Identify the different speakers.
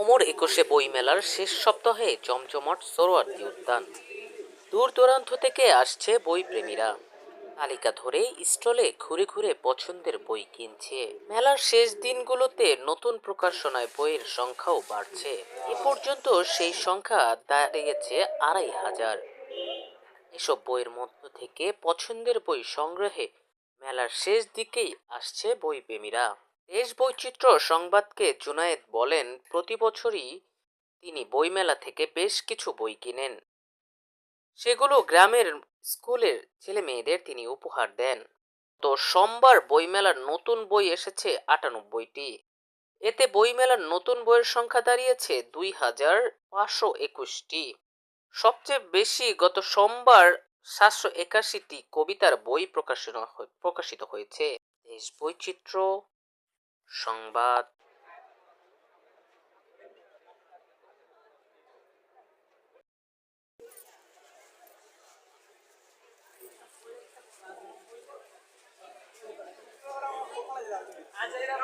Speaker 1: অমর একুশে বইমেলার শেষ সপ্তাহে জমজমট সোরোয়ার্দী উদ্যান। দূর দূরান্ত থেকে আসছে বই প্রেমীরা। তালিকা ধরে স্টলে ঘুরে ঘুরে পছন্দের বই কিনছে। মেলার শেষ দিনগুলোতে নতুন প্রকাশনায় বইয়ের সংখ্যাও বাড়ছে। এ পর্যন্ত সেই সংখ্যা দাঁড়িয়েছে আড়াই হাজার। এসব বইয়ের মধ্য থেকে পছন্দের বই সংগ্রহে মেলার শেষ দিকেই আসছে বই প্রেমীরা। দেশ বৈচিত্র্য সংবাদকে জুনায়েদ বলেন, প্রতি বছরই তিনি বইমেলা থেকে বেশ কিছু বই কিনেন। সেগুলো গ্রামের স্কুলের ছেলে মেয়েদের তিনি উপহার দেন। তো সোমবার বইমেলার নতুন বই এসেছে আটানব্বইটি। এতে বইমেলার নতুন বইয়ের সংখ্যা দাঁড়িয়েছে দুই হাজার পাঁচশো একুশটি। সবচেয়ে বেশি গত সোমবার সাতশো একাশিটি কবিতার বই প্রকাশনা প্রকাশিত হয়েছে। দেশ বৈচিত্র্য সংবাদ। আজ এরা